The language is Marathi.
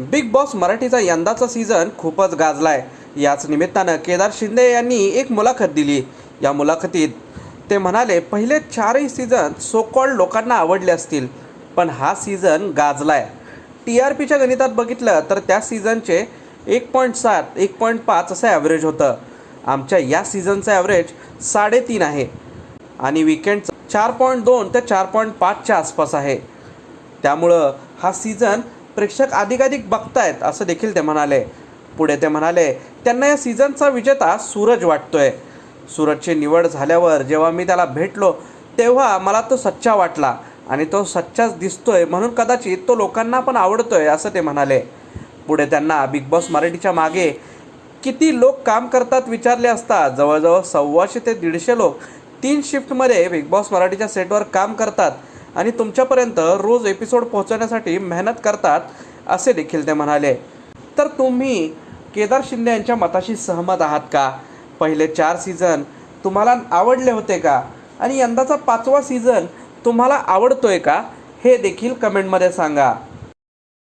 बिग बॉस मराठीचा यंदाचा सीझन खूपच गाजलाय. याच निमित्तानं केदार शिंदे यांनी एक मुलाखत दिली. या मुलाखतीत ते म्हणाले पहिले चारही सीझन सो कॉल्ड लोकांना आवडले असतील पण हा सीझन गाजलाय. टी आर पीच्या गणितात बघितलं तर त्या सीझनचे एक पॉईंट सात एक पॉईंट पाच असं ॲव्हरेज होतं. आमच्या या सीझनचं ॲव्हरेज साडेतीन आहे. आणि विकेंडचं चार पॉईंट दोन ते चार पॉईंट पाचच्या आसपास आहे. त्यामुळं हा सीझन प्रेक्षक अधिकाधिक बघतायत असं देखील ते म्हणाले. पुढे ते म्हणाले त्यांना या सीझनचा विजेता सूरज वाटतोय. सूरजची निवड झाल्यावर जेव्हा मी त्याला भेटलो तेव्हा मला तो सच्चा वाटला आणि तो सच्चाच दिसतोय म्हणून कदाचित तो लोकांना पण आवडतोय असं ते म्हणाले. पुढे त्यांना बिग बॉस मराठीच्या मागे किती लोक काम करतात विचारले असता जवळजवळ सव्वाशे ते दीडशे लोक तीन शिफ्टमध्ये बिग बॉस मराठीच्या सेटवर काम करतात. आणि तुमच्यापर्यंत रोज एपिसोड पोहोचवण्यासाठी मेहनत करतात असे देखील ते म्हणाले. तर तुम्ही केदार शिंदे यांच्या मताशी सहमत आहात का? पहिले चार सीझन तुम्हाला आवडले होते का? आणि यंदाचा पाचवा सीझन तुम्हाला आवडतोय का? हे देखील कमेंटमध्ये सांगा.